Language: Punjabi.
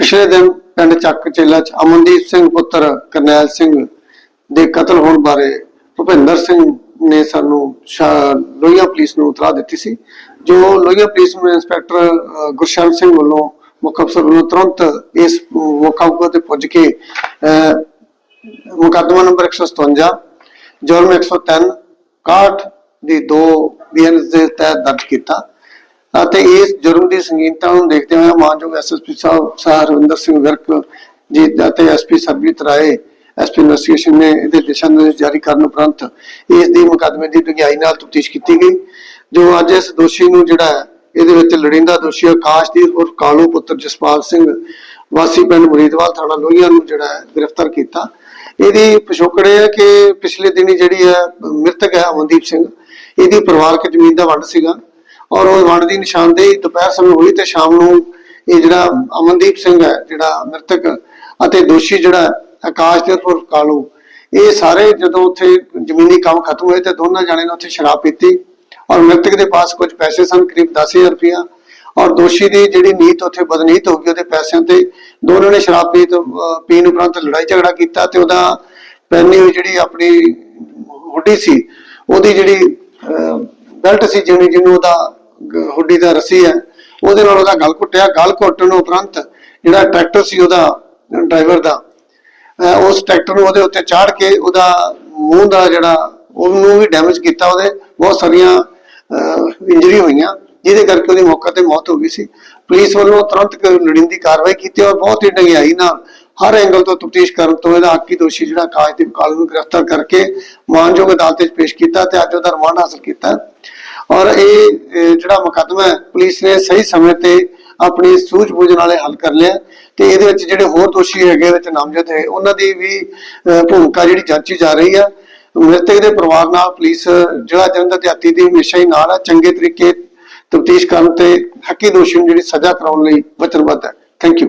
ਪਿਛਲੇ ਦਿਨ ਪਿੰਡ ਚੱਕ ਚੇਲਾ ਚ ਅਮਨਦੀਪ ਸਿੰਘ ਪੁੱਤਰ ਕਰਨੈਲ ਸਿੰਘ ਦੇ ਕਤਲ ਹੋਣ ਬਾਰੇ ਭੁਪਿੰਦਰ ਸਿੰਘ ਨੇ ਸਾਨੂੰ ਸ਼ਾ- ਪੁਲਿਸ ਨੂੰ ਇਤਲਾਹ ਦਿੱਤੀ ਸੀ, ਜੋ ਲੋਹੀਆਂ ਪੁਲਿਸ ਨੂੰ ਇੰਸਪੈਕਟਰ ਗੁਰਸ਼ਰਨ ਸਿੰਘ ਵੱਲੋਂ ਮੁੱਖ ਅਫਸਰ ਵੱਲੋਂ ਤੁਰੰਤ ਇਸ ਮੌਕਾ ਤੇ ਪੁੱਜ ਕੇ ਮੁਕੱਦਮਾ ਨੰਬਰ 157 ਜੁਰਮ 103 61 ਦੀ 2 ਬੀਐਨਐਸ ਦੇ ਤਹਿਤ ਦਰਜ ਕੀਤਾ। ਅਤੇ ਇਸ ਜੁਰਮ ਦੀ ਸੰਗੀਨਤਾ ਨੂੰ ਦੇਖਦੇ ਹੋਏ ਮਾਨਯੋਗ ਐਸਐਸਪੀ ਸਾਹਿਬ ਸਰ ਸਿੰਘ ਵਿਰਕ ਜੀ ਅਤੇ SP Sarabjit Rai SP investigation ਨੇ ਇਹਦੇ ਦਿਸ਼ਾ ਨਿਰਦੇਸ਼ ਜਾਰੀ ਕਰਨ ਉਪਰੰਤ ਇਸ ਦੀ ਮੁਕੱਦਮੇ ਦੀ ਡੂੰਘਾਈ ਨਾਲ ਤਫਤੀਸ਼ ਕੀਤੀ ਗਈ ਜੋ ਅੱਜ ਇਸ ਦੋਸ਼ੀ ਨੂੰ ਜਿਹੜਾ ਹੈ, ਇਹਦੇ ਵਿੱਚ ਲੜਿੰਦਾ ਦੋਸ਼ੀ ਆਕਾਸ਼ਦੀਪ ਉਰਫ ਕਾਲੂ ਪੁੱਤਰ ਜਸਪਾਲ ਸਿੰਘ ਵਾਸੀ ਪਿੰਡ ਮੁਰੀਦਵਾਲ ਥਾਣਾ ਲੋਹੀਆਂ ਨੂੰ ਜਿਹੜਾ ਹੈ, ਗ੍ਰਿਫਤਾਰ ਕੀਤਾ। ਇਹਦੀ ਪਿਛੋਕੜ ਇਹ ਹੈ ਕਿ ਪਿਛਲੇ ਦਿਨੀ ਜਿਹੜੀ ਹੈ ਮ੍ਰਿਤਕ ਹੈ ਅਮਨਦੀਪ ਸਿੰਘ ਇਹਦੀ ਪਰਿਵਾਰਕ ਜ਼ਮੀਨ ਦਾ ਵੰਡ ਸੀਗਾ। ਔਰ ਉਹ ਵੰਡ ਦੀ ਨਿਸ਼ਾਨਦੇਹੀ ਦੁਪਹਿਰ ਸਮੇਂ ਹੋਈ ਤੇ ਸ਼ਾਮ ਨੂੰ ਇਹ ਜਿਹੜਾ ਅਮਨਦੀਪ ਸਿੰਘ ਹੈ, ਜਿਹੜਾ ਮ੍ਰਿਤਕ ਅਤੇ ਦੋਸ਼ੀ ਜਿਹੜਾ ਆਕਾਸ਼ਦੀਪ ਉਰਫ ਕਾਲੂ, ਇਹ ਸਾਰੇ ਜਦੋਂ ਉੱਥੇ ਜ਼ਮੀਨੀ ਕੰਮ ਖਤਮ ਹੋਏ ਤੇ ਦੋਨਾਂ ਜਾਣੇ ਨੇ ਉੱਥੇ ਸ਼ਰਾਬ ਪੀਤੀ ਔਰ ਮ੍ਰਿਤਕ ਦੇ ਪਾਸ ਕੁਝ ਪੈਸੇ ਸਨ, ਕਰੀਬ 10000 ਰੁਪਇਆ ਔਰ ਦੋਸ਼ੀ ਦੀ ਜਿਹੜੀ ਨੀਤ ਉੱਥੇ ਬਦਨੀਤ ਹੋ ਗਈ, ਉਹਦੇ ਪੈਸਿਆਂ ਤੇ ਦੋਨੋਂ ਨੇ ਸ਼ਰਾਬ ਪੀ ਪੀਣ ਉਪਰੰਤ ਲੜਾਈ ਝਗੜਾ ਕੀਤਾ ਤੇ ਉਹਦਾ ਪਹਿਨੀ ਹੋਈ ਜਿਹੜੀ ਆਪਣੀ ਹੁੱਡੀ ਸੀ, ਉਹਦੀ ਜਿਹੜੀ ਬੈਲਟ ਸੀ, ਜਿਹਨੂੰ ਜਿਹਨੂੰ ਉਹਦਾ ਗ- ਦਾ ਰੱਸੀ ਹੈ, ਉਹਦੇ ਨਾਲ ਉਹਦਾ ਗਲ ਘੁੱਟਿਆ, ਗਲ ਘੁੱਟਣ ਉਪਰੰਤ ਜਿਹੜਾ ਟਰੈਕਟਰ ਸੀ ਉਹਦਾ, ਡਰਾਈਵਰ ਦਾ ਉਸ ਟਰੈਕਟਰ ਨੂੰ ਉਹਦੇ ਉੱਤੇ ਚਾੜ ਕੇ ਉਹਦਾ ਮੂੰਹ ਦਾ ਜਿਹੜਾ ਉਹਨੂੰ ਵੀ ਡੈਮੇਜ ਕੀਤਾ ਉਹਦੇ, ਬਹੁਤ ਸਾਰੀਆਂ ਇੰਜਰੀ ਹੋਈਆਂ, ਜਿਹਦੇ ਕਰਕੇ ਉਹਦੀ ਮੌਕੇ ਤੇ ਮੌਤ ਹੋ ਗਈ ਸੀ। ਪੁਲਿਸ ਵੱਲੋਂ ਤੁਰੰਤ ਕ- ਕਾਰਵਾਈ ਕੀਤੀ ਔਰ ਬਹੁਤ ਹੀ ਡੰਗਿਆਈ ਨਾਲ ਹਰ ਐਂਗਲ ਤੋਂ ਤਫਤੀਸ਼ ਕਰਨ ਤੋਂ ਇਹਦਾ ਹੱਕੀ ਦੋਸ਼ੀ ਜਿਹੜਾ ਕਾਸ਼ਦੀਪ ਕਾਲੂ ਨੂੰ ਗ੍ਰਿਫਤਾਰ ਕਰਕੇ ਮਾਨਯੋਗ ਅਦਾਲਤ ਵਿੱਚ ਪੇਸ਼ ਕੀਤਾ ਤੇ ਅੱਜ ਉਹਦਾ ਰਿਮਾਂਡ ਹਾਸਲ ਕੀਤਾ। ਔਰ ਇਹ ਜਿਹੜਾ ਮੁਕੱਦਮਾ ਪੁਲਿਸ ਨੇ ਸਹੀ ਸਮੇਂ ਤੇ ਆਪਣੀ ਸੂਝ-ਬੂਝ ਨਾਲੇ ਹੱਲ ਕਰ ਲਿਆ ਤੇ ਇਹਦੇ ਵਿੱਚ ਜਿਹੜੇ ਹੋਰ ਦੋਸ਼ੀ ਹੈਗੇ ਇਹਦੇ ਵਿੱਚ ਨਾਮਜ਼ਦ ਹੈ, ਉਹਨਾਂ ਦੀ ਵੀ ਭੂਮਿਕਾ ਜਿਹੜੀ ਜਾਂਚੀ ਜਾ ਰਹੀ ਆ। ਮ੍ਰਿਤਕ ਦੇ ਪਰਿਵਾਰ ਨਾਲ ਪੁਲਿਸ ਜਿਹੜਾ ਜਨਤਾ ਦਿਹਾਤੀ ਦੀ ਹਮੇਸ਼ਾ ਹੀ ਨਾਲ ਹੈ ਚੰਗੇ ਤਰੀਕੇ ਤਫਤੀਸ਼ ਕਰਨ ਤੇ ਹੱਕੀ ਦੋਸ਼ੀ ਨੂੰ ਜਿਹੜੀ ਸਜ਼ਾ ਕਰਾਉਣ ਲਈ ਵਚਨਬੱਧ ਹੈ। Thank you